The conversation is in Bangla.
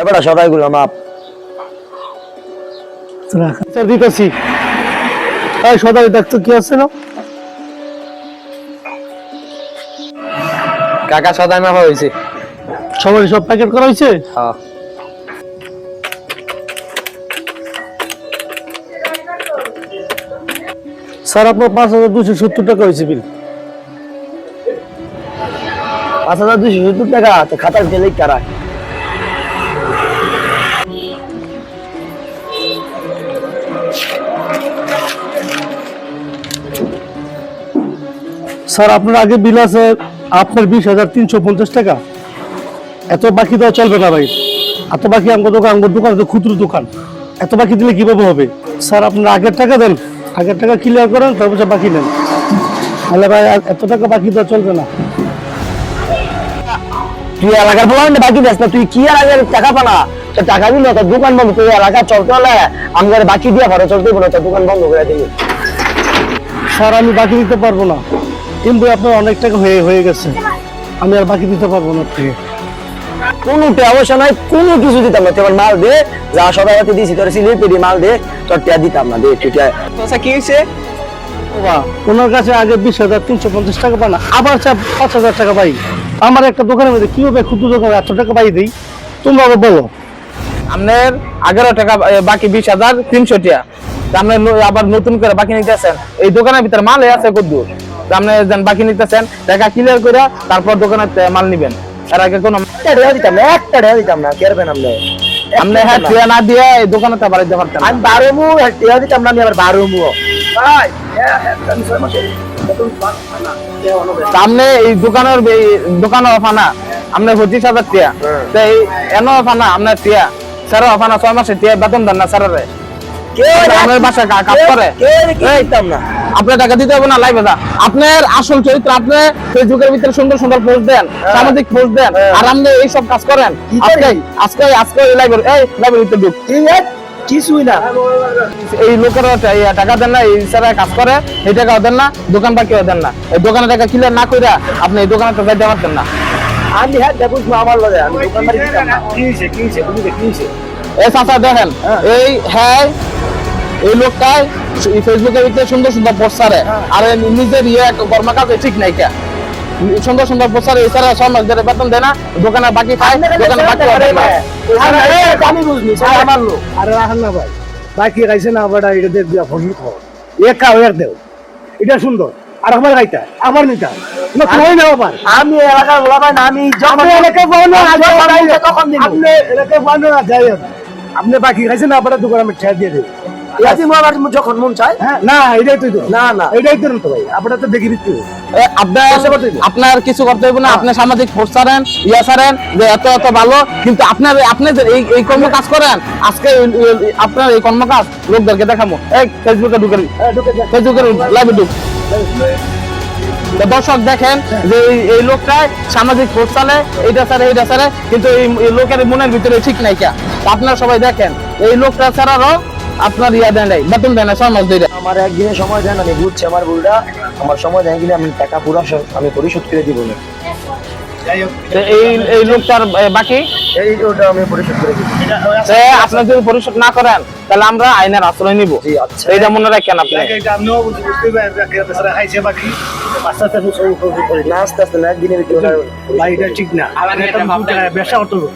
এবারে সদাইগুলো মাপ স্যার দিতেছি। সদাই দেখতো কি আছে না? কাকা সদাই মাপা হয়েছে। সব প্যাকেট করা হয়েছে? হ্যাঁ। স্যার আপনার পাঁচ হাজার দুশো সত্তর টাকা হয়েছে বিল পাঁচ হাজার দুশো সত্তর টাকা তো খাতার দিলেই কারা? স্যার আপনার আগে বিল আছে আপনার বিশ হাজার তিনশো পঞ্চাশ টাকা। এত বাকি দেওয়া চলবে না ভাই। এত বাকি আমার দোকান আমার দোকান তো খুচরো দোকান। এত বাকি দিলে কীভাবে হবে? স্যার আপনার আগের টাকা দেন। আগের টাকা ক্লিয়ার করেন তারপর বাকি নেন। তাহলে ভাই আর এত টাকা বাকি দেওয়া চলবে না। তুই এলাকার বলান বাকি দিস না তুই কি এলাকার টাকা পানা তো টাকা দিল তোর দোকান বন্ধ তুই এলাকা চলতে হলে আমাদের বাকি দিয়ে পারো চলতে পারো তোর দোকান বন্ধ করে দিবি। স্যার আমি বাকি দিতে পারব না। কিন্তু আপনার অনেক টাকা হয়ে হয়ে গেছে। আমি আর বাকি দিতে পারব না থেকে কোনো ব্যবসা নাই কোনো কিছু দিতাম না। তুই আমার মাল দে যা সবাই হাতে দিয়েছি তোর সিলিপ পেডি মাল দে তোর টিয়া দিতাম না দে তুই টিয়া। তোসা কি হয়েছে? ওনার কাছে আগে বিশ হাজার তিনশো পঞ্চাশ টাকা পান আবার পাঁচ হাজার টাকা পাই। আমার একটা দোকানের মধ্যে কীভাবে ক্ষুদ্র দোকানে এত টাকা পাই দিই? তোমরা বলো। আপনার এগারো টাকা বাকি বিশ হাজার তিনশো টাকা তা আপনি আবার নতুন করে বাকি নিতেছেন। এই দোকানের ভিতরে মাল আছে কদ্দুর আপনি যেন বাকি নিতেছেন টাকা ক্লিয়ার করে তারপর দোকানের মাল নিবেন। এর আগে কোনো একটা টাকা দিতাম না একটা টাকা দিতাম না কেরবেন আমরা আপনি হ্যাঁ টিয়া না দিয়ে এই দোকানে তো পারতেন আমি বারো মু টিয়া দিতাম না আমি আবার বারো মু। ভাই সামনে এই দোকানের দোকানের অফানা আপনার পঁচিশ হাজার টিয়া। তো এই এনো অফানা আপনার টিয়া। স্যার অফানা ছয় মাসে টিয়া বেতন দেন না স্যারের। আপনার বাসায় কা- কাজ করে না? আপনার টাকা দিতে হবে না লাইভে দা আপনার আসল চরিত্র আপনি ফেসবুকের ভিতরে সুন্দর সুন্দর পোস্ট দেন সামাজিক পোস্ট দেন আর আপনি এই সব কাজ করেন। আজকে আজকে আজকে এই লাইভের এই লাইভের ভিতরে ঢুক। কিছুই না। এই লোকেরা টাকা দেন না এই স্যারা কাজ করে এই টাকাও দেন না দোকান বাকিও দেন না। এই দোকানে টাকা ক্লিয়ার না কইরা আপনি এই দোকানে না। আমি হ্যাঁ দেখুন আমার লগে আমি দোকানদারি কিনছে কিনছে কিনছে। এই চাচা দেখেন এই হ্যাঁ এই লোকটাই ফেসবুকের ভিতরে সুন্দর সুন্দর পোস্টারে আর নিজের ইয়ে কর্মকাজ ঠিক নাই কে? সুন্দর সুন্দর এই সারা সব মাস বেতন দেয় না দোকানে বাকি খায় দোকানে বাকি না। আমি বুঝলি আমার লোক। আরে রাখেন না ভাই। বাকি গাইছে না আবার এটা দিয়ে দিয়া ফসল খাও। এক খাও এক দেও। এটা সুন্দর। আর আমার গাইতা আমার নিতা। আমি এলাকার বলা না আমি আপনি এলাকায় না, যাই আপনি বাকি খাইছেন আবার দোকান দিয়ে দেবো। ইয়াদি মোবাইল যখন মন চায় হ্যাঁ না এটাই তুই না না। এটাই তো তো ভাই আপনার তো দেখি দিচ্ছি আপনার আপনার কিছু করতে হবে না আপনি সামাজিক পোস্ট ছাড়েন ইয়া ছাড়েন যে এত এত ভালো কিন্তু আপনার আপনি যে এই এই কর্ম কাজ করেন আজকে আপনার এই কর্ম কাজ লোকদেরকে দেখাবো। এই ফেসবুকে ঢুকে ফেসবুকের লাইভে ঢুক দর্শক দেখেন যে এই- লোকটাই সামাজিক পোস্ট চালে এইটা ছাড়ে এইটা ছাড়ে কিন্তু এই এই লোকের মনের ভিতরে ঠিক নাই কে। আপনারা সবাই দেখেন এই লোকটা ছাড়ারও আপনার ইয়া দেন নাই বেতন দেন নাই ছয় মাস ধরে আমার একদিনে সময় দেন আমি বুঝছি আমার ভুলটা আমার সময় দেন কিনা আমি টাকা পুরো আমি পরিশোধ করে দিব না। এই এই লোকটার বাকি? এই ওটা আমি পরিশোধ করে দিব। আপনি যদি পরিশোধ না করেন তাহলে আমরা আইনের আশ্রয় নিব। আচ্ছা। এইটা মনে রাখেন আপনি। না আস্তে আস্তে না একদিনের ভাই এটা ঠিক না। ব্যবসা করতে হবে